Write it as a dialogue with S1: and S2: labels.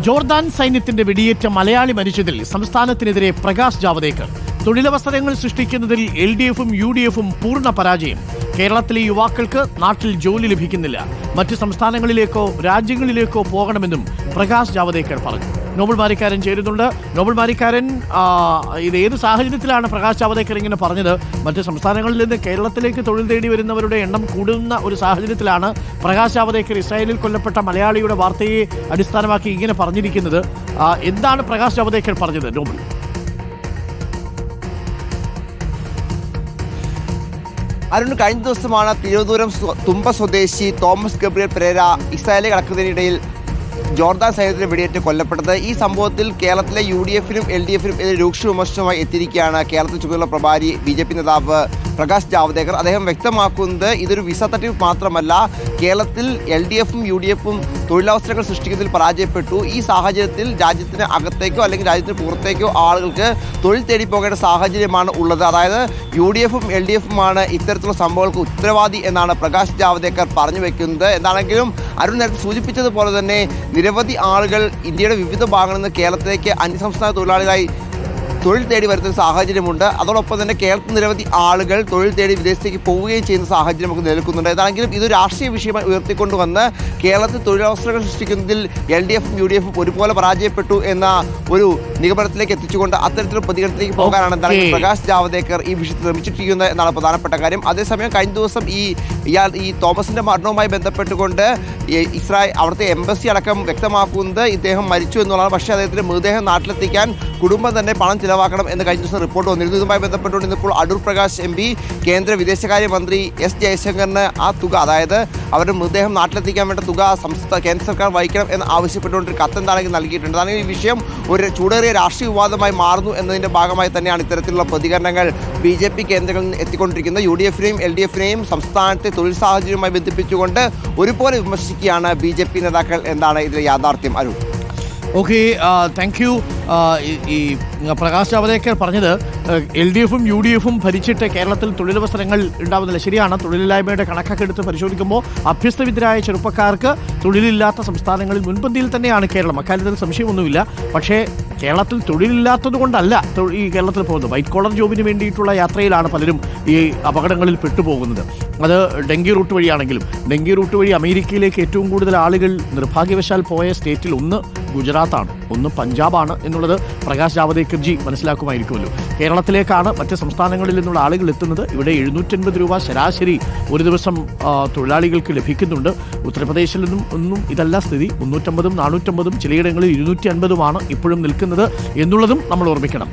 S1: Jordan സൈന്യത്തിന്റെ വെടിയേറ്റ മലയാളി മരിച്ചതിൽ സംസ്ഥാനത്തിനെതിരെ പ്രകാശ് ജാവദേക്കർ. തൊഴിലവസരങ്ങൾ സൃഷ്ടിക്കുന്നതിൽ എൽ ഡി എഫും യു ഡി എഫും പൂർണ പരാജയം. കേരളത്തിലെ യുവാക്കൾക്ക് നാട്ടിൽ ജോലി ലഭിക്കുന്നില്ല. മറ്റ് സംസ്ഥാനങ്ങളിലേക്കോ രാജ്യങ്ങളിലേക്കോ പോകണമെന്നും പ്രകാശ് ജാവദേക്കർ പറഞ്ഞു. നോബൽ മാരിക്കാരൻ ചേരുന്നുണ്ട്. നോബൽ മാരിക്കാരൻ ഇത് ഏത് സാഹചര്യത്തിലാണ് പ്രകാശ് ജാവദേക്കർ ഇങ്ങനെ പറഞ്ഞത്? മറ്റ് സംസ്ഥാനങ്ങളിൽ നിന്ന് കേരളത്തിലേക്ക് തൊഴിൽ തേടി വരുന്നവരുടെ എണ്ണം കൂടുന്ന ഒരു സാഹചര്യത്തിലാണ് പ്രകാശ് ജാവദേക്കർ ഇസ്രായേലിൽ കൊല്ലപ്പെട്ട മലയാളിയുടെ വാർത്തയെ അടിസ്ഥാനമാക്കി ഇങ്ങനെ പറഞ്ഞിരിക്കുന്നത്. എന്താണ് പ്രകാശ് ജാവദേക്കർ പറഞ്ഞത് നോബൽ?
S2: അരുൺ കഴിഞ്ഞ ദിവസമാണ് തിരുവനന്തപുരം തുമ്പ സ്വദേശി തോമസ് ഗബ്രിയൽ പെരേര ഇസ്രായേലിൽ കടക്കുന്നതിനിടയിൽ ജോർദാൻ സൈന്യത്തിന് വെടിയേറ്റ് കൊല്ലപ്പെട്ടത്. ഈ സംഭവത്തിൽ കേരളത്തിലെ യു ഡി എഫിനും എൽ ഡി എഫിനും രൂക്ഷ വിമർശനമായി എത്തിയിരിക്കുകയാണ് കേരളത്തിൽ ചുമതല പ്രഭാരി ബി ജെ പി നേതാവ് പ്രകാശ് ജാവ്ദേക്കർ. അദ്ദേഹം വ്യക്തമാക്കുന്നത് ഇതൊരു വിസ തട്ടിപ്പ് മാത്രമല്ല കേരളത്തിൽ എൽ ഡി എഫും യു ഡി എഫും തൊഴിലവസരങ്ങൾ സൃഷ്ടിക്കുന്നതിൽ പരാജയപ്പെട്ടു. ഈ സാഹചര്യത്തിൽ രാജ്യത്തിന് അകത്തേക്കോ അല്ലെങ്കിൽ രാജ്യത്തിന് പുറത്തേക്കോ ആളുകൾക്ക് തൊഴിൽ തേടി പോകേണ്ട സാഹചര്യമാണ് ഉള്ളത്. അതായത് യു ഡി എഫും എൽ ഡി എഫുമാണ് ഇത്തരത്തിലുള്ള സംഭവങ്ങൾക്ക് ഉത്തരവാദി എന്നാണ് പ്രകാശ് ജാവ്ദേക്കർ പറഞ്ഞു വെക്കുന്നത്. എന്താണെങ്കിലും അരുൺ നേരത്തെ സൂചിപ്പിച്ചതുപോലെ തന്നെ നിരവധി ആളുകൾ ഇന്ത്യയുടെ വിവിധ ഭാഗങ്ങളിൽ നിന്ന് കേരളത്തിലേക്ക് അന്യസംസ്ഥാന തൊഴിലാളികളായി തൊഴിൽ തേടി വരുന്ന ഒരു സാഹചര്യമുണ്ട്. അതോടൊപ്പം തന്നെ കേരളത്തിൽ നിരവധി ആളുകൾ തൊഴിൽ തേടി വിദേശത്തേക്ക് പോവുകയും ചെയ്യുന്ന സാഹചര്യം നമുക്ക് നിലനിൽക്കുന്നുണ്ട്. ഏതാണെങ്കിലും ഇത് രാഷ്ട്രീയ വിഷയമായി ഉയർത്തിക്കൊണ്ടുവന്ന് കേരളത്തിൽ തൊഴിലവസരങ്ങൾ സൃഷ്ടിക്കുന്നതിൽ എൽ ഡി എഫും യു ഡി എഫും ഒരുപോലെ പരാജയപ്പെട്ടു എന്ന ഒരു നിഗമനത്തിലേക്ക് എത്തിച്ചുകൊണ്ട് അത്തരത്തിലുള്ള പ്രതികരണത്തിലേക്ക് പോകാനാണ്
S1: എന്താണെങ്കിൽ
S2: പ്രകാശ് ജാവദേക്കർ ഈ വിഷയത്തിൽ ശ്രമിച്ചിട്ടിരിക്കുന്നത് എന്നാണ് പ്രധാനപ്പെട്ട കാര്യം. അതേസമയം കഴിഞ്ഞ ദിവസം ഈ ഇയാൾ ഈ തോമസിന്റെ മരണവുമായി ബന്ധപ്പെട്ടുകൊണ്ട് ഇസ്രായേൽ അവിടുത്തെ എംബസി അടക്കം വ്യക്തമാക്കുന്നത് ഇദ്ദേഹം മരിച്ചു എന്നുള്ളതാണ്. പക്ഷേ അദ്ദേഹത്തിന്റെ മൃതദേഹം നാട്ടിലെത്തിക്കാൻ കുടുംബം തന്നെ പണം ചിലവാക്കണം എന്ന് കഴിഞ്ഞ ദിവസം റിപ്പോർട്ട് വന്നിരുന്നു. ഇതുമായി ബന്ധപ്പെട്ടുകൊണ്ട് ഇന്നിപ്പോൾ അടൂർ പ്രകാശ് എം പി കേന്ദ്ര വിദേശകാര്യമന്ത്രി എസ് ജയശങ്കറിന് ആ തുക അതായത് അവരുടെ മൃതദേഹം നാട്ടിലെത്തിക്കാൻ വേണ്ട തുക സംസ്ഥാന കേന്ദ്ര സർക്കാർ വഹിക്കണം എന്ന് ആവശ്യപ്പെട്ടുകൊണ്ട് ഒരു കത്ത് എന്താണെങ്കിൽ നൽകിയിട്ടുണ്ട്. അതാണെങ്കിൽ ഈ വിഷയം ഒരു ചൂടേറിയ രാഷ്ട്രീയ വിവാദമായി മാറുന്നു എന്നതിന്റെ ഭാഗമായി തന്നെയാണ് ഇത്തരത്തിലുള്ള പ്രതികരണങ്ങൾ ബി ജെ പി കേന്ദ്രങ്ങളിൽ നിന്ന് എത്തിക്കൊണ്ടിരിക്കുന്നത്. യു ഡി എഫിനെയും എൽ ഡി എഫിനെയും സംസ്ഥാനത്തെ തൊഴിൽ സാഹചര്യവുമായി ബന്ധിപ്പിച്ചുകൊണ്ട് ഒരുപോലെ വിമർശിക്കുകയാണ് ബി ജെ പി നേതാക്കൾ എന്താണ് ഇതിലെ യാഥാർത്ഥ്യം. അരുൺ.
S1: ഓക്കെ താങ്ക് യു ഈ പ്രകാശ് ജാവദേക്കർ പറഞ്ഞത് എൽ ഡി എഫും യു ഡി എഫും ഭരിച്ചിട്ട് കേരളത്തിൽ തൊഴിലവസരങ്ങൾ ഉണ്ടാവുന്നില്ല. ശരിയാണ് തൊഴിലില്ലായ്മയുടെ കണക്കൊക്കെ എടുത്ത് പരിശോധിക്കുമ്പോൾ അഭ്യസ്തവിദ്യരായ ചെറുപ്പക്കാർക്ക് തൊഴിലില്ലാത്ത സംസ്ഥാനങ്ങളിൽ മുൻപന്തിയിൽ തന്നെയാണ് കേരളം. അക്കാര്യത്തിൽ സംശയമൊന്നുമില്ല. പക്ഷേ കേരളത്തിൽ തൊഴിലില്ലാത്തത് കൊണ്ടല്ല ഈ കേരളത്തിൽ പോകുന്നത്. വൈറ്റ് കോളർ ജോബിന് വേണ്ടിയിട്ടുള്ള യാത്രയിലാണ് പലരും ഈ അപകടങ്ങളിൽ പെട്ടുപോകുന്നത്. അത് ഡെങ്കി റൂട്ട് വഴിയാണെങ്കിലും ഡെങ്കി റൂട്ട് വഴി അമേരിക്കയിലേക്ക് ഏറ്റവും കൂടുതൽ ആളുകൾ നിർഭാഗ്യവശാൽ പോയ സ്റ്റേറ്റിൽ ഒന്ന് ഗുജറാത്താണ്. ഒന്ന് പഞ്ചാബാണ് എന്നുള്ളത് പ്രകാശ് ജാവദേക്കർജി മനസ്സിലാക്കുമായിരിക്കുമല്ലോ. കേരളത്തിലേക്കാണ് മറ്റ് സംസ്ഥാനങ്ങളിൽ നിന്നുള്ള ആളുകൾ എത്തുന്നത്. ഇവിടെ എഴുന്നൂറ്റൻപത് രൂപ ശരാശരി ഒരു ദിവസം തൊഴിലാളികൾക്ക് ലഭിക്കുന്നുണ്ട്. ഉത്തർപ്രദേശിൽ നിന്നും ഒന്നും ഇതല്ല സ്ഥിതി. മുന്നൂറ്റമ്പതും നാനൂറ്റമ്പതും ചിലയിടങ്ങളിൽ ഇരുന്നൂറ്റി അൻപതുമാണ് ഇപ്പോഴും നിൽക്കുന്നത് എന്നുള്ളതും നമ്മൾ ഓർമ്മിക്കണം.